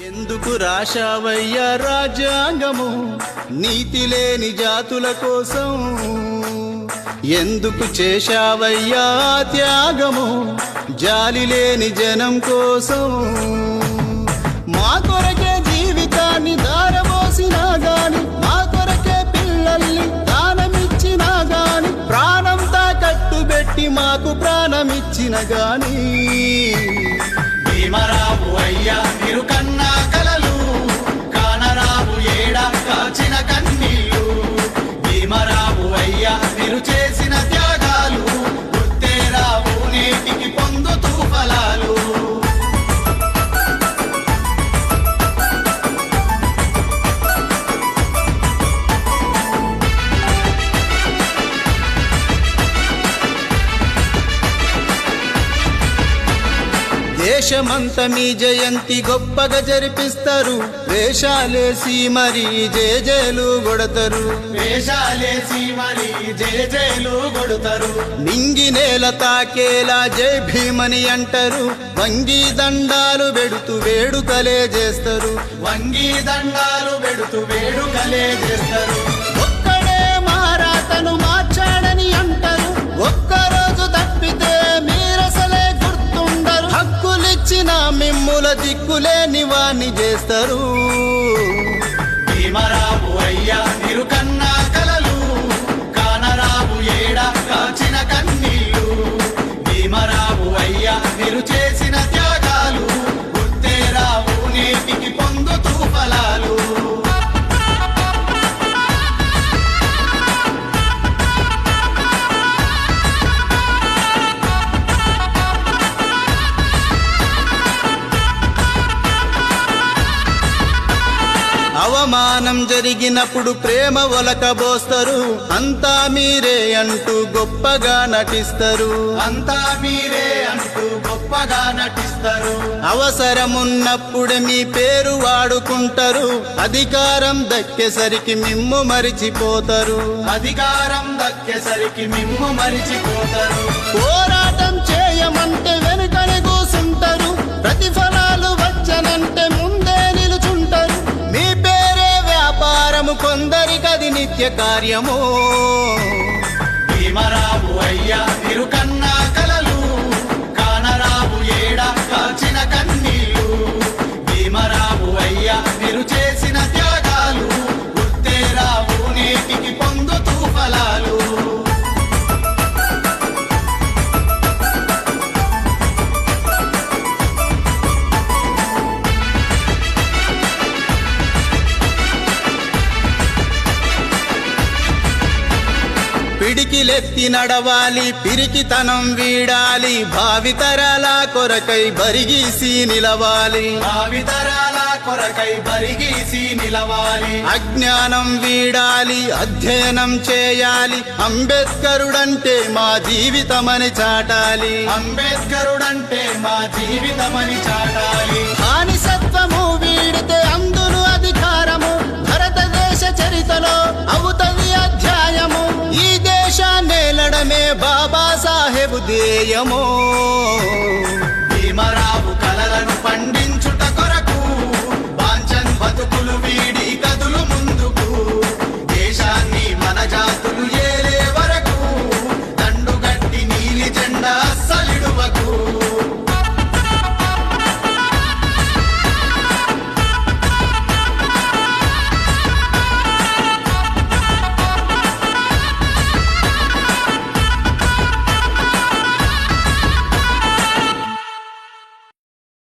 ఎందుకు రాశావయ్యా రాజ్యాంగము? నీతి లేని జాతుల కోసం ఎందుకు చేశావయ్యా త్యాగము? జాలి లేని జనం కోసం మా కొరకే జీవితాన్ని దారబోసినా గాని మా కొరకే పిల్లల్ని దానమిచ్చినా గాని ప్రాణం కట్టుబెట్టి మాకు ప్రాణమిచ్చిన గాని భీమరావు అయ్యా దేశమంత మీ జయంతి గొప్పగా జరిపిస్తారు. వేషాలేసి మరి జేజేలు కొడతారు. వేషాలేసి మరి జేజేలు కొడతారు. నింగి నేల తాకేలా జై భీమని అంటారు. వంగి దండాలు పెడుతూ వేడుకలే చేస్తారు. వంగి దండాలు పెడుతూ వేడుకలే చేస్తారు. దిక్కులేని వాణ్ణి చేస్తారు. భీమరావు అవమానం జరిగినప్పుడు ప్రేమ ఒలకబోస్తారు. అంతా మీరే అంటూ గొప్పగా నటిస్తారు. అంతా మీరే అంటూ గొప్పగా నటిస్తారు. అవసరమున్నప్పుడే మీ పేరు వాడుకుంటారు. అధికారం దక్కేసరికి మిమ్ము మరిచిపోతారు. అధికారం దక్కేసరికి మిమ్ము మరిచిపోతారు. పోరాటం చేయమంటే వెనుకని కూసుంటారు. ప్రతిఫలాలు నిత్య కార్యమో పిడికిలెత్తి నడవాలి పిరికితనం వీడాలి భావితరాల కొరకై బరిగీసి నిలవాలి. భావితరాల కొరకై బరిగీసి నిలవాలి. అజ్ఞానం వీడాలి అధ్యయనం చేయాలి అంబేద్కరుడంటే మా జీవితమని చాటాలి. అంబేద్కరుడంటే మా జీవితమని చాటాలి. బానిసత్వము వీడితే అందును అధికారము భారతదేశ చరితలో అవుతది దేశాన్నేలడమే